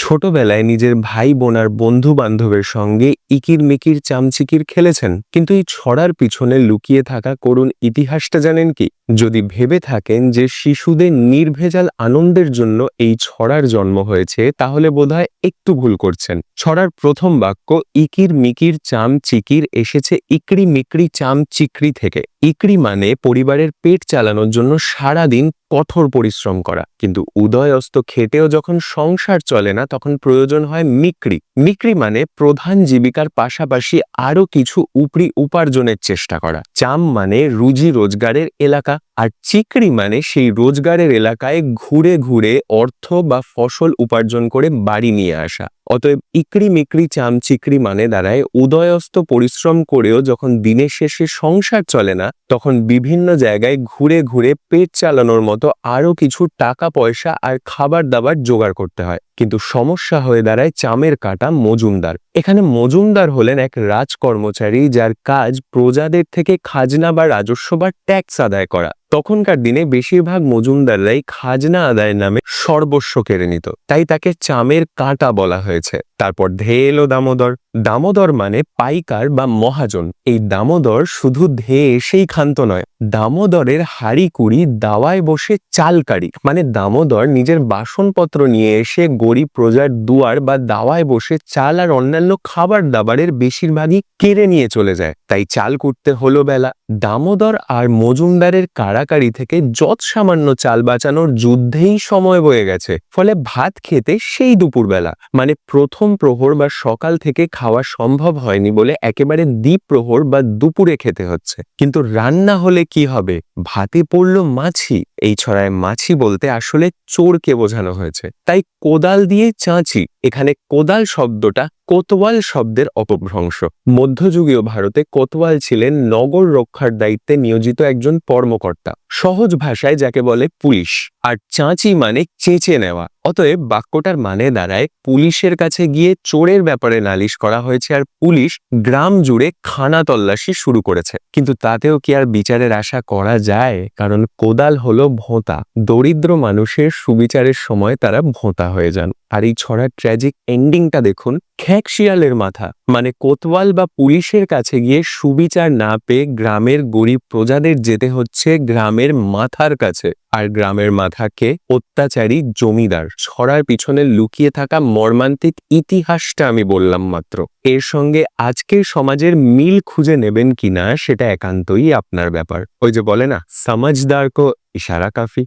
ছোটবেলায় নিজের ভাই বোনার বন্ধু বান্ধবের সঙ্গে ইকির মিকির চামচিকির খেলেছেন। কিন্তু এই ছড়ার পিছনে লুকিয়ে থাকা করুণ ইতিহাসটা জানেন কি? যদি ভেবে থাকেন যে শিশুদের নির্ভেজাল আনন্দের জন্য এই ছড়ার জন্ম হয়েছে, তাহলে বোধহয় একটু ভুল করছেন। ছড়ার প্রথম বাক্য ইকির মিকির চাম চিকির এসেছে ইকড়ি মিকড়ি চাম চিকড়ি থেকে। ইকড়ি মানে পরিবারের পেট চালানোর জন্য সারাদিন কঠোর পরিশ্রম করা। কিন্তু উদয় অস্ত খেটেও যখন সংসার চলে না, তখন প্রয়োজন হয় মিকড়ি মিকড়ি মানে প্রধান জীবিকার পাশাপাশি আরও কিছু উপরি উপার্জনের চেষ্টা করা। চাম মানে রুজি রোজগারের এলাকা, আর চিকড়ি মানে সেই রোজগারের এলাকায় ঘুরে ঘুরে অর্থ বা ফসল উপার্জন করে বাড়ি নিয়ে আসা। অতএব ইকড়ি মিকড়ি চাম চিকড়ি মানে দাঁড়ায় উদয়স্ত পরিশ্রম করেও যখন দিনের শেষে সংসার চলে না, তখন বিভিন্ন জায়গায় ঘুরে ঘুরে পেট চালানোর মতো আরও কিছু টাকা, পয়সা আর খাবার দাবার জোগাড় করতে হয়। কিন্তু সমস্যা হয়ে দাঁড়ায় চামের কাটা মজুমদার। এখানে মজুমদার হলেন এক রাজকর্মচারী যার কাজ প্রজাদের থেকে খাজনা বা রাজস্ব বা ট্যাক্স আদায় করা। তখনকার দিনে বেশিরভাগ মজুমদাররাই খাজনা আদায়ের নামে সর্বস্ব কেড়ে নিত। তাই তাকে চামের কাঁটা বলা হয়েছে। তারপর ধেয়ে এলো দামোদর। দামোদর মানে পাইকার বা মহাজন। এই দামোদর শুধু ধেয়ে এসেই ক্ষান্ত নয়, দামোদরের হাড়ি কুড়ি দাওয়ায় বসে চালকারি মানে দামোদর নিজের বাসনপত্র নিয়ে এসে গরিব প্রজার দুয়ার বা দাওয়ায় বসে চাল আর অন্যান্য খাবার দাবারের বেশিরভাগই কেড়ে নিয়ে চলে যায়। তাই চাল কুটতে হলো বেলা। দামোদর আর মজুমদারের কারাকারি থেকে যৎ সামান্য চাল বাঁচানোর যুদ্ধেই সময় বয়ে গেছে। ফলে ভাত খেতে সেই দুপুরবেলা। মানে প্রথম প্রহর বা সকাল থেকে খাওয়া সম্ভব হয়নি বলে একেবারে দ্বীপ প্রহর বা দুপুরে খেতে হচ্ছে। কিন্তু রান্না হলে কি হবে? ভাতে পড়ল মাছি? এই ছড়ায় মাছি বলতে আসলে চোরকে বোঝানো হয়েছে। তাই কোদাল দিয়ে চাঁচি, এখানে কোদাল শব্দটা কোতোয়াল শব্দের অপভ্রংশ। মধ্যযুগীয় ভারতে কোতওয়াল ছিলেন নগর রক্ষার দায়িত্বে নিয়োজিত একজন কর্মকর্তা, সহজ ভাষায় যাকে বলে পুলিশ। আর চাঁচি মানে চেঁচে নেওয়া। অতএব বাক্যটার মানে দাঁড়ায় পুলিশের কাছে গিয়ে চোরের ব্যাপারে নালিশ করা হয়েছে আর পুলিশ গ্রাম জুড়ে খানা তল্লাশি শুরু করেছে। কিন্তু তাতেও কি আর বিচারের আশা করা যায়? কারণ কোদাল হলো ভোঁতা। দরিদ্র মানুষের সুবিচারের সময় তারা ভোঁতা হয়ে যান। আর এই ছড়ার ট্র্যাজিক এন্ডিংটা দেখুন, খ্যাঁক শিয়ালের মাথা। মানে কোতওয়াল বা পুলিশের কাছে গিয়ে সুবিচার না পেয়ে গ্রামের গরিব প্রজাদের যেতে হচ্ছে গ্রামের মাথার কাছে। আর গ্রামের মাথাকে অত্যাচারী জমিদার। ছড়ার পিছনে লুকিয়ে থাকা মর্মান্তিক ইতিহাসটা আমি বললাম মাত্র। এর সঙ্গে আজকের সমাজের মিল খুঁজে নেবেন কিনা সেটা একান্তই আপনার ব্যাপার। ওই যে বলে না, সমাজদার কো ইশারা কাফি।